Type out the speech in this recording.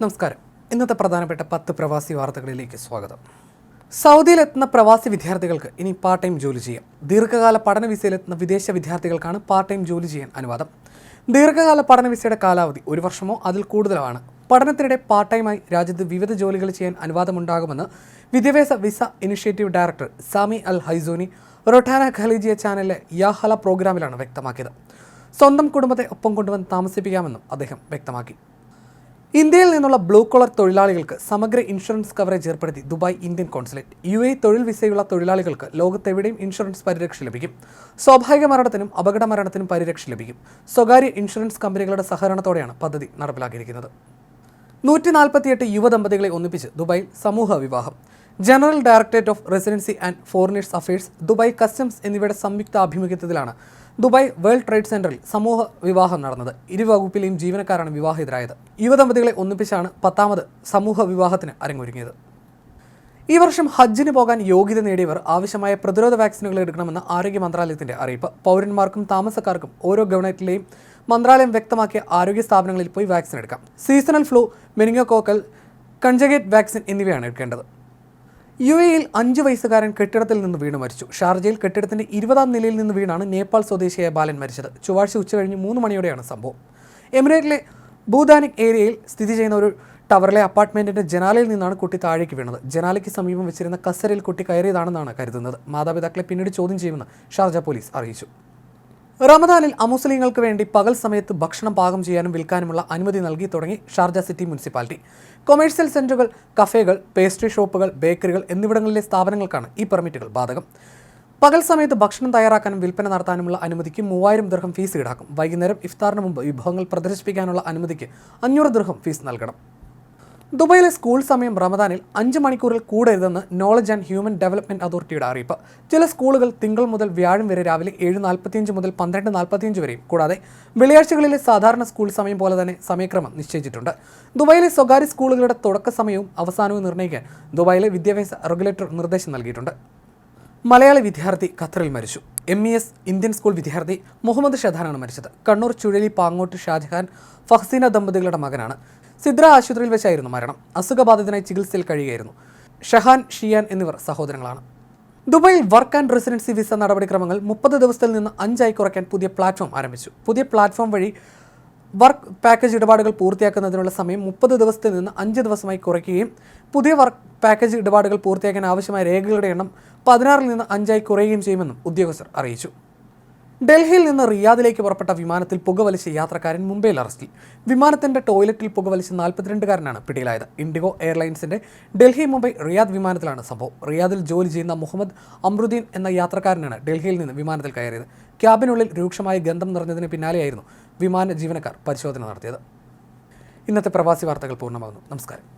നമസ്കാരം. ഇന്നത്തെ പ്രധാനപ്പെട്ട പത്ത് പ്രവാസി വാർത്തകളിലേക്ക് സ്വാഗതം. സൗദിയിലെത്തുന്ന പ്രവാസി വിദ്യാർത്ഥികൾക്ക് ഇനി പാർട്ട് ടൈം ജോലി ചെയ്യാം. ദീർഘകാല പഠന വിസയിലെത്തുന്ന വിദേശ വിദ്യാർത്ഥികൾക്കാണ് പാർട്ട് ടൈം ജോലി ചെയ്യാൻ അനുവാദം. ദീർഘകാല പഠന വിസയുടെ കാലാവധി ഒരു വർഷമോ അതിൽ കൂടുതലാണ് പഠനത്തിനിടെ പാർട്ട് ടൈമായി രാജ്യത്ത് വിവിധ ജോലികൾ ചെയ്യാൻ അനുവാദമുണ്ടാകുമെന്ന് വിദ്യാഭ്യാസ visa initiative director Sami Al ഹൈസോനി Rotana ഖലീജിയ ചാനലിലെ യാഹല പ്രോഗ്രാമിലാണ് വ്യക്തമാക്കിയത്. സ്വന്തം കുടുംബത്തെ ഒപ്പം കൊണ്ടുവന്ന് താമസിപ്പിക്കാമെന്നും അദ്ദേഹം വ്യക്തമാക്കി. ഇന്ത്യയിൽ നിന്നുള്ള ബ്ലൂ കോളർ തൊഴിലാളികൾക്ക് സമഗ്ര ഇൻഷുറൻസ് കവറേജ് ഏർപ്പെടുത്തി Dubai Indian consulate. U A തൊഴിൽ വിസയുള്ള തൊഴിലാളികൾക്ക് ലോകത്തെവിടെയും ഇൻഷുറൻസ് പരിരക്ഷ ലഭിക്കും. സ്വാഭാവിക മരണത്തിനും അപകട മരണത്തിനും പരിരക്ഷ ലഭിക്കും. സ്വകാര്യ ഇൻഷുറൻസ് കമ്പനികളുടെ സഹകരണത്തോടെയാണ് പദ്ധതി നടപ്പിലാക്കിയിരിക്കുന്നത്. നൂറ്റി നാൽപ്പത്തിയെട്ട് യുവദമ്പതികളെ ഒന്നിപ്പിച്ച് ദുബായിൽ സമൂഹ വിവാഹം. General directorate of residency and foreigners affairs Dubai customs എന്നിവയുടെ സംയുക്ത ആഭിമുഖ്യത്തിലാണ് ദുബായ് വേൾഡ് ട്രേഡ് സെന്ററിൽ സമൂഹ വിവാഹം നടന്നത്. ഇരു വകുപ്പിലെയും ജീവനക്കാരാണ് വിവാഹിതരായത്. യുവദമ്പതികളെ ഒന്നിപ്പിച്ചാണ് പത്താമത് സമൂഹ വിവാഹത്തിന് അരങ്ങൊരുങ്ങിയത്. ഈ വർഷം ഹജ്ജിന് പോകാൻ യോഗ്യത നേടിയവർ ആവശ്യമായ പ്രതിരോധ വാക്സിനുകൾ എടുക്കണമെന്ന ആരോഗ്യ മന്ത്രാലയത്തിന്റെ അറിയിപ്പ്. പൗരന്മാർക്കും താമസക്കാർക്കും ഓരോ ഗവൺമെന്റിലെയും മന്ത്രാലയം വ്യക്തമാക്കിയ ആരോഗ്യ സ്ഥാപനങ്ങളിൽ പോയി വാക്സിൻ എടുക്കാം. Seasonal flu meningococcal conjugate vaccine എന്നിവയാണ് എടുക്കേണ്ടത്. യു എയിൽ അഞ്ചു വയസ്സുകാരൻ കെട്ടിടത്തിൽ നിന്ന് വീണ് മരിച്ചു. ഷാർജയിൽ കെട്ടിടത്തിന്റെ ഇരുപതാം നിലയിൽ നിന്ന് വീണാണ് നേപ്പാൾ സ്വദേശിയായ ബാലൻ മരിച്ചത്. ചൊവ്വാഴ്ച ഉച്ചകഴിഞ്ഞ് മൂന്ന് മണിയോടെയാണ് സംഭവം. എമിറേറ്റിലെ ഭൂദാനിക് ഏരിയയിൽ സ്ഥിതി ചെയ്യുന്ന ഒരു ടവറിലെ അപ്പാർട്ട്മെന്റിന്റെ ജനാലയിൽ നിന്നാണ് കുട്ടി താഴേക്ക് വീണത്. ജനാലയ്ക്ക് സമീപം വെച്ചിരുന്ന കസരയിൽ കുട്ടി കയറിയതാണെന്നാണ് കരുതുന്നത്. മാതാപിതാക്കളെ പിന്നീട് ചോദ്യം ചെയ്യുമെന്ന് ഷാർജ പോലീസ് അറിയിച്ചു. റമദാനിൽ അമുസ്ലിങ്ങൾക്ക് വേണ്ടി പകൽ സമയത്ത് ഭക്ഷണം പാകം ചെയ്യാനും വിൽക്കാനുമുള്ള അനുമതി നൽകി തുടങ്ങി ഷാർജ സിറ്റി മുനിസിപ്പാലിറ്റി. കൊമേഴ്സ്യൽ സെന്ററുകൾ കഫേകൾ പേസ്ട്രി ഷോപ്പുകൾ ബേക്കറികൾ എന്നിവിടങ്ങളിലെ സ്ഥാപനങ്ങൾക്കാണ് ഈ പെർമിറ്റുകൾ ബാധകം. പകൽ സമയത്ത് ഭക്ഷണം തയ്യാറാക്കാനും വിൽപ്പന നടത്താനുമുള്ള അനുമതിക്ക് മൂവായിരം ദൃഹം ഫീസ് ഈടാക്കും. വൈകുന്നേരം ഇഫ്താറിന് മുമ്പ് വിഭവങ്ങൾ പ്രദർശിപ്പിക്കാനുള്ള അനുമതിക്ക് അഞ്ഞൂറ് ദൃഹം ഫീസ് നൽകണം. ദുബായിലെ സ്കൂൾ സമയം റമദാനിൽ അഞ്ച് മണിക്കൂറിൽ കൂടരുതെന്ന് നോളജ് ആൻഡ് ഹ്യൂമൻ ഡെവലപ്മെന്റ് അതോറിറ്റിയുടെ അറിയിപ്പ്. ചില സ്കൂളുകൾ തിങ്കൾ മുതൽ വ്യാഴം വരെ രാവിലെ ഏഴ് നാൽപ്പത്തിയഞ്ച് മുതൽ പന്ത്രണ്ട് നാൽപ്പത്തിയഞ്ച് വരെയും കൂടാതെ വെള്ളിയാഴ്ചകളിലെ സാധാരണ സ്കൂൾ സമയം പോലെ തന്നെ സമയക്രമം നിശ്ചയിച്ചിട്ടുണ്ട്. ദുബായിലെ സ്വകാര്യ സ്കൂളുകളുടെ തുടക്ക സമയവും അവസാനവും നിർണയിക്കാൻ ദുബായിലെ വിദ്യാഭ്യാസ റെഗുലേറ്റർ നിർദ്ദേശം നൽകിയിട്ടുണ്ട്. മലയാളി വിദ്യാർത്ഥി ഖത്തറിൽ മരിച്ചു. M E S Indian school വിദ്യാർത്ഥി മുഹമ്മദ് ഷെഹാനാണ് മരിച്ചത്. കണ്ണൂർ ചുഴലി പാങ്ങോട്ട് ഷാജഹാൻ ഫഹ്സീന ദമ്പതികളുടെ മകനാണ്. സിദ്ര ആശുപത്രിയിൽ വെച്ചായിരുന്നു മരണം. അസുഖബാധിതനായി ചികിത്സയിൽ കഴിയുകയായിരുന്നു. ഷഹാൻ ഷിയാൻ എന്നിവർ സഹോദരങ്ങളാണ്. ദുബായിൽ വർക്ക് ആൻഡ് റെസിഡൻസി വിസ നടപടിക്രമങ്ങൾ മുപ്പത് ദിവസത്തിൽ നിന്ന് അഞ്ചായി കുറയ്ക്കാൻ പുതിയ പ്ലാറ്റ്ഫോം ആരംഭിച്ചു. പുതിയ പ്ലാറ്റ്ഫോം വഴി വർക്ക് പാക്കേജ് ഇടപാടുകൾ പൂർത്തിയാക്കുന്നതിനുള്ള സമയം മുപ്പത് ദിവസത്തിൽ നിന്ന് അഞ്ച് ദിവസമായി കുറയ്ക്കുകയും പുതിയ വർക്ക് പാക്കേജ് ഇടപാടുകൾ പൂർത്തിയാക്കാൻ ആവശ്യമായ രേഖകളുടെ എണ്ണം പതിനാറിൽ നിന്ന് അഞ്ചായി കുറയുകയും ചെയ്യുമെന്നും ഉദ്യോഗസ്ഥർ അറിയിച്ചു. ഡൽഹിയിൽ നിന്ന് റിയാദിലേക്ക് പുറപ്പെട്ട വിമാനത്തിൽ പുകവലിച്ച യാത്രക്കാരൻ മുംബൈയിൽ അറസ്റ്റിൽ. വിമാനത്തിന്റെ ടോയ്ലറ്റിൽ പുകവലിച്ച നാൽപ്പത്തിരണ്ടുകാരനാണ് പിടിയിലായത്. ഇൻഡിഗോ എയർലൈൻസിന്റെ ഡൽഹി മുംബൈ റിയാദ് വിമാനത്തിലാണ് സംഭവം. റിയാദിൽ ജോലി ചെയ്യുന്ന മുഹമ്മദ് അമ്രുദ്ദീൻ എന്ന യാത്രക്കാരനാണ് ഡൽഹിയിൽ നിന്ന് വിമാനത്തിൽ കയറിയത്. ക്യാബിനുള്ളിൽ രൂക്ഷമായ ഗന്ധം നിറഞ്ഞതിന് പിന്നാലെയായിരുന്നു വിമാന ജീവനക്കാർ പരിശോധന നടത്തിയത്. ഇന്നത്തെ പ്രവാസി വാർത്തകൾ പൂർണമാകുന്നു. നമസ്കാരം.